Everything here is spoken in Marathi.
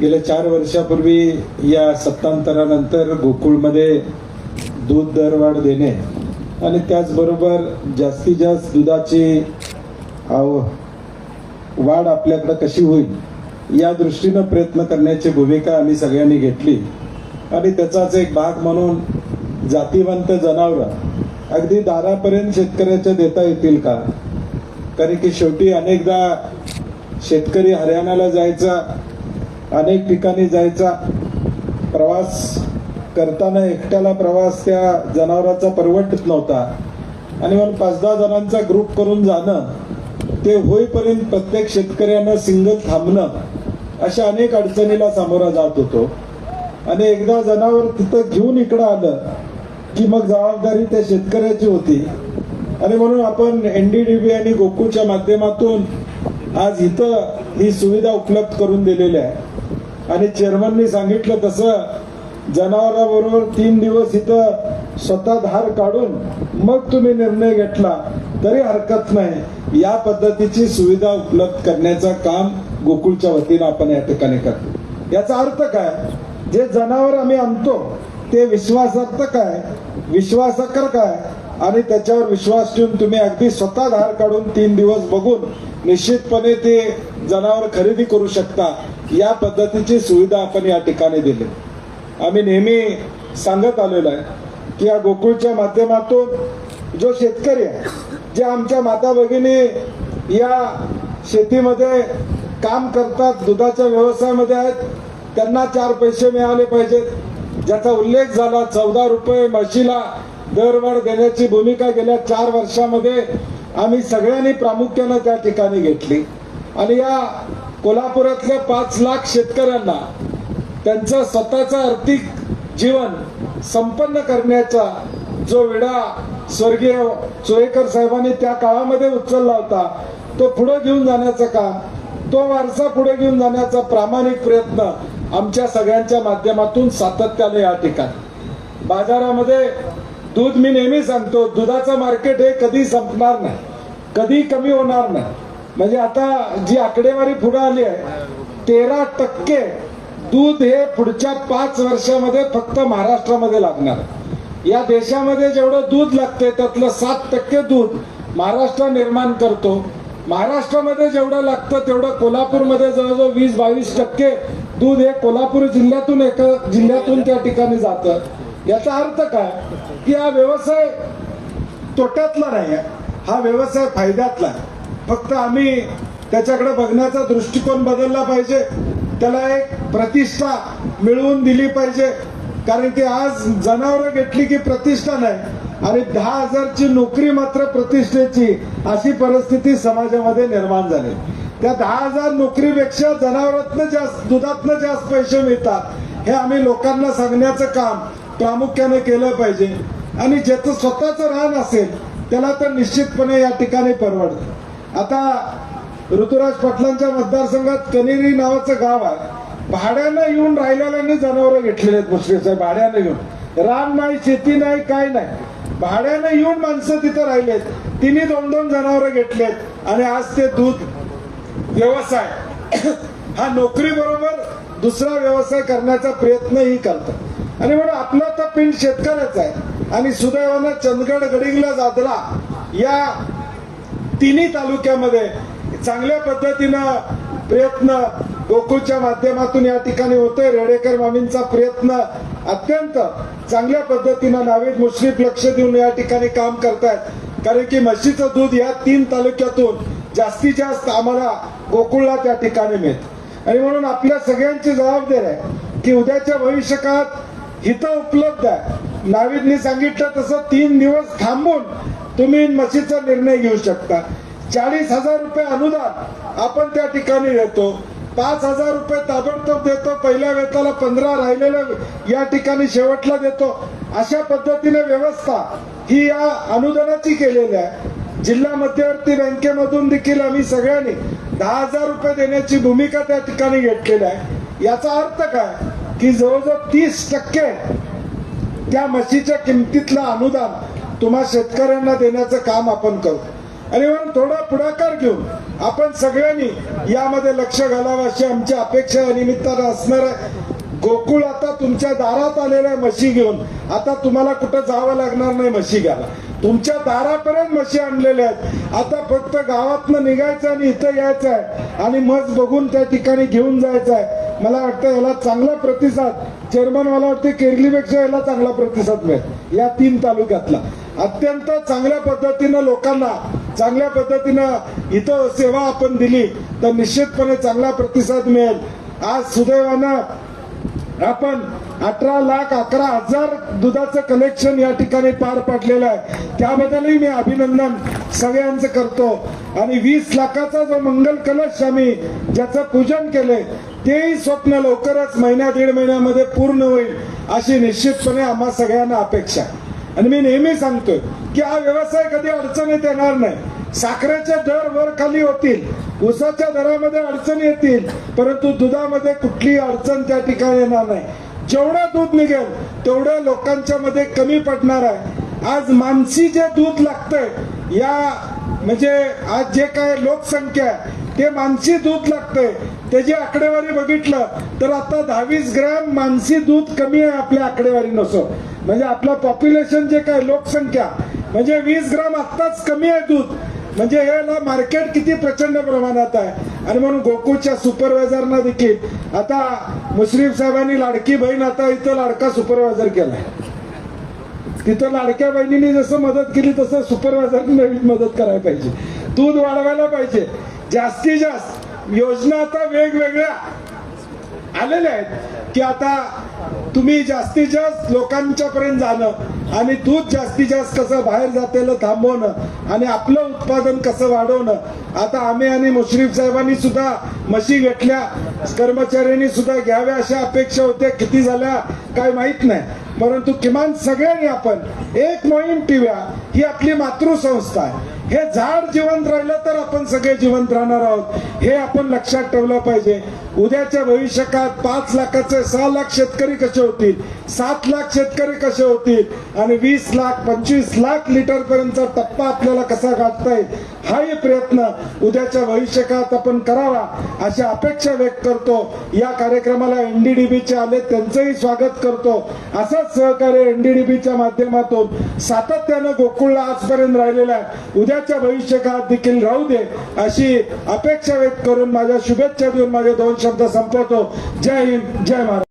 गेल्या चार वर्षापूर्वी या सत्तांतरानंतर गोकुळमध्ये दूध दरवाढ देणे आणि त्याचबरोबर जास्तीत जास्त दुधाची आव वाढ आपल्याकडं कशी होईल या दृष्टीनं प्रयत्न करण्याची भूमिका आम्ही सगळ्यांनी घेतली. आणि त्याचाच एक भाग म्हणून जातीवंत जनावरं अगदी दारापर्यंत शेतकऱ्याच्या देता येतील का? कारण की शेवटी अनेकदा शेतकरी हरियाणाला जायचा अनेक ठिकाणी जायचा प्रवास करताना एकट्याला प्रवास त्या जनावराचा परवडत नव्हता. आणि म्हणून पाच दहा जणांचा ग्रुप करून जाणं ते होईपर्यंत प्रत्येक शेतकऱ्यानं सिंगल थांबणं अशा अनेक अडचणीला सामोरा जात होतो. आणि एकदा जनावर तिथं घेऊन इकडं आलं की मग जबाबदारी त्या शेतकऱ्याची होती. आणि म्हणून आपण एन डी डी बी आणि गोकुळच्या माध्यमातून आज इथं ही सुविधा उपलब्ध करून दिलेली आहे. आणि चेअरमननी सांगितलं तसं. जनावराबरोबर तीन दिवस इथं स्वतः धार काढून मग तुम्ही निर्णय घेतला तरी हरकत नाही. या पद्धतीची सुविधा उपलब्ध करण्याचं काम गोकुळच्या वतीनं आपण या ठिकाणी करतो. याचा अर्थ काय? जे जनावर आम्ही आणतो ते विश्वासार्थ काय? विश्वासाकर काय? आणि त्याच्यावर विश्वास ठेवून तुम्ही अगदी स्वतः धार काढून तीन दिवस बघून निश्चितपणे ते जनावर खरेदी करू शकता. या पद्धतीची सुविधा आपण या ठिकाणी दिली. आम्ही नेहमी सांगत आलेलो आहे की या गोकुळच्या माध्यमातून जो शेतकरी आहे जे आमच्या माता भगिनी या शेतीमध्ये काम करतात दुधाच्या व्यवसायामध्ये आहेत त्यांना चार पैसे मिळाले पाहिजेत. ज्याचा उल्लेख झाला चौदा रुपये म्हशीला दरवाढ देण्याची भूमिका गेल्या चार वर्षामध्ये आम्ही सगळ्यांनी प्रामुख्यानं त्या ठिकाणी घेतली. आणि या कोल्हापुरातल्या पाच लाख शेतकऱ्यांना त्यांचं स्वतःचं आर्थिक जीवन संपन्न करण्याचा जो विडा स्वर्गीय चोरेकर साहेबांनी त्या काळामध्ये उचलला होता तो पुढे घेऊन जाण्याचं काम तो वारसा पुढे घेऊन जाण्याचा प्रामाणिक प्रयत्न आमच्या सगळ्यांच्या माध्यमातून सातत्याने या ठिकाणी. बाजारामध्ये दूध मी नेहमी सांगतो दुधाचं मार्केट हे कधी संपणार नाही कधी कमी होणार नाही. म्हणजे आता जी आकडेवारी पुढे आली आहे तेरा टक्के दूध हे पुढच्या पाच वर्षामध्ये फक्त महाराष्ट्रामध्ये लागणार. या देशामध्ये जेवढं दूध लागते त्यातलं सात टक्के दूध महाराष्ट्र निर्माण करतो. महाराष्ट्रामध्ये जेवढं लागतं तेवढं कोल्हापूरमध्ये जवळजवळ वीस बावीस टक्के दूध हे कोल्हापूर जिल्ह्यातून एका जिल्ह्यातून त्या ठिकाणी जातं. याचा अर्थ काय? की हा व्यवसाय तोट्यातला नाही आहे हा व्यवसाय फायद्यातला आहे. फक्त आम्ही त्याच्याकडे बघण्याचा दृष्टिकोन बदलला पाहिजे. त्याला एक प्रतिष्ठा मिळवून दिली पाहिजे. कारण की आज जनावरं घेतली की प्रतिष्ठा नाही. आणि दहा हजारची नोकरी मात्र प्रतिष्ठेची अशी परिस्थिती समाजामध्ये निर्माण झाली. त्या दहा हजार नोकरीपेक्षा जनावरातनं जास्त दुधातनं जास्त पैसे मिळतात. हे आम्ही लोकांना सांगण्याचं काम प्रामुख्याने केलं पाहिजे. आणि ज्याचं स्वतःचं रान असेल त्याला तर निश्चितपणे या ठिकाणी परवडतं. आता ऋतुराज पाटलांच्या मतदारसंघात कनेरी नावाचं गाव आहे. भाड्यानं येऊन राहिलेल्यांनी जनावरं घेतलेले आहेत मुश्रीफ साहेब भाड्यानं येऊन. रान नाही शेती नाही काय नाही. भाड्यानं येऊन माणसं तिथं राहिलेत तिने दोन दोन जनावरं घेतलेत आणि आज ते दूध व्यवसाय हा नोकरी बरोबर दुसरा व्यवसाय करण्याचा प्रयत्नही करतात. आणि म्हणून आपला तर पिंड शेतकऱ्याचा आहे. आणि सुदैवानं चंदगड गडिंगला जादला या तिन्ही तालुक्यामध्ये चांगल्या पद्धतीनं प्रयत्न गोकुळच्या माध्यमातून या ठिकाणी होतोय. रेडेकर मामींचा प्रयत्न अत्यंत चांगल्या पद्धतीनं नावेद मुश्रीफ लक्ष देऊन या ठिकाणी काम करतायत. कारण की म्हशीचं दूध या तीन तालुक्यातून जास्तीत जास्त आम्हाला गोकुळला त्या ठिकाणी मिळत. आणि म्हणून आपल्या सगळ्यांची जबाबदारी आहे की उद्याच्या भविष्यकाळात हिथं उपलब्ध आहे. नाविदनी सांगितलं तसं तीन दिवस थांबून तुम्ही मशीदचा निर्णय घेऊ शकता. चाळीस हजार रुपये अनुदान आपण त्या ठिकाणी देतो. पाच हजार रुपये ताबडतोब देतो. पहिल्या वेताला पंधरा राहिलेलं या ठिकाणी शेवटला देतो. अशा पद्धतीने व्यवस्था ही या अनुदानाची केलेली आहे. जिल्हा मध्यवर्ती बँकेमधून देखील आम्ही सगळ्यांनी दहा हजार रुपये देण्याची भूमिका त्या ठिकाणी घेतलेली आहे. याचा अर्थ काय? की जवळजवळ तीस टक्के त्या म्हशीच्या किमतीतलं अनुदान तुम्हा शेतकऱ्यांना देण्याचं काम आपण करू. आणि म्हणून थोडा पुढाकार घेऊन आपण सगळ्यांनी यामध्ये लक्ष घालावं अशी आमची अपेक्षा या निमित्तानं असणार आहे. गोकुळ आता तुमच्या दारात आलेल्या आहे म्हशी घेऊन. आता तुम्हाला कुठं जावं लागणार नाही म्हशी घ्यायला. तुमच्या दारापर्यंत म्हशी आणलेल्या आहेत. आता फक्त गावातनं निघायचं आणि इथं यायचं आहे. आणि मज बघून त्या ठिकाणी घेऊन जायचं आहे. मला वाटतं याला चांगला प्रतिसाद चेअरमन मला वाटते केरलीपेक्षा याला चांगला प्रतिसाद मिळेल या तीन तालुक्यातला. अत्यंत चांगल्या पद्धतीनं लोकांना चांगल्या पद्धतीनं इथं सेवा आपण दिली तर निश्चितपणे चांगला प्रतिसाद मिळेल. आज सुदैवानं आपण अठरा लाख अकरा हजार दुधाचं कलेक्शन या ठिकाणी पार पाडलेलं आहे. त्याबद्दलही मी अभिनंदन सगळ्यांचं करतो. आणि वीस लाखाचा जो मंगल कलश आम्ही ज्याचं पूजन केलंय तेही स्वप्न लवकरच महिन्या दीड महिन्यामध्ये पूर्ण होईल अशी निश्चितपणे आम्हा सगळ्यांना अपेक्षा आणि मी नेहमी सांगतोय की हा व्यवसाय कधी अडचणीत येणार नाही. साखरेचे दर वर खाली होतील उसाच्या दरामध्ये अडचणी येतील परंतु दुधामध्ये कुठलीही अडचण त्या ठिकाणी येणार नाही. जेवढं दूध निघेल तेवढं लोकांच्या मध्ये कमी पडणार आहे. आज मानसी जे दूध लागतंय या म्हणजे आज जे काय लोकसंख्या आहे ते मानसी दूध लागतंय. त्याची आकडेवारी बघितलं तर आता दहावीस ग्रॅम मानसी दूध कमी आहे आपल्या आकडेवारी नसो म्हणजे आपलं पॉप्युलेशन जे काय लोकसंख्या म्हणजे वीस ग्राम आत्ताच कमी आहे दूध. म्हणजे याला मार्केट किती प्रचंड प्रमाणात आहे. आणि म्हणून गोकुळच्या सुपरवायझरना देखील. आता मुश्रीफ साहेबांनी लाडकी बहीण आता इथं लाडका सुपरवायझर केलाय. तिथं लाडक्या बहिणीने जसं मदत केली तसं सुपरवायझरने मदत करायला पाहिजे. दूध वाढवायला पाहिजे. जास्तीत जास्त योजना आता वेगवेगळ्या आलेल्या आहेत. की आता तुम्ही जास्तीत जास्त लोकांच्या पर्यंत जाणं आणि दूध जास्तीत जास्त कसं बाहेर जातेलं थांबवणं आणि आपलं उत्पादन कसं वाढवणं. आता आम्ही आणि मुश्रीफ साहेबांनी सुद्धा म्हशी घेतल्या कर्मचाऱ्यांनी सुद्धा घ्याव्या अशा अपेक्षा होत्या. किती झाल्या काय माहीत नाही. परंतु किमान सगळ्यांनी आपण एक मोहीम पिव्या. ही आपली मातृसंस्था आहे. हे झाड जिवंत राहिलं तर आपण सगळे जिवंत राहणार आहोत. हे आपण लक्षात ठेवलं पाहिजे. उद्याच्या भविष्यकाळात पाच लाखाचे सहा लाख शेतकरी कसे होतील? सात लाख शेतकरी कसे होतील? आणि वीस लाख पंचवीस लाख लिटर पर्यंतचा टप्पा आपल्याला कसा गाठता येईल? हाही प्रयत्न उद्याच्या भविष्यकाळात आपण करावा अशी अपेक्षा व्यक्त करतो. या कार्यक्रमाला एनडीडीबीचे आले त्यांचंही स्वागत करतो. असंच सहकार्य एनडीडीबीच्या माध्यमातून सातत्यानं गोकुळला आजपर्यंत राहिलेलं आहे. उद्याच्या भविष्यकाळात देखील राहू दे अशी अपेक्षा व्यक्त करून माझ्या शुभेच्छा देऊन माझे दोन शब्द संपवतो. जय हिंद जय महाराज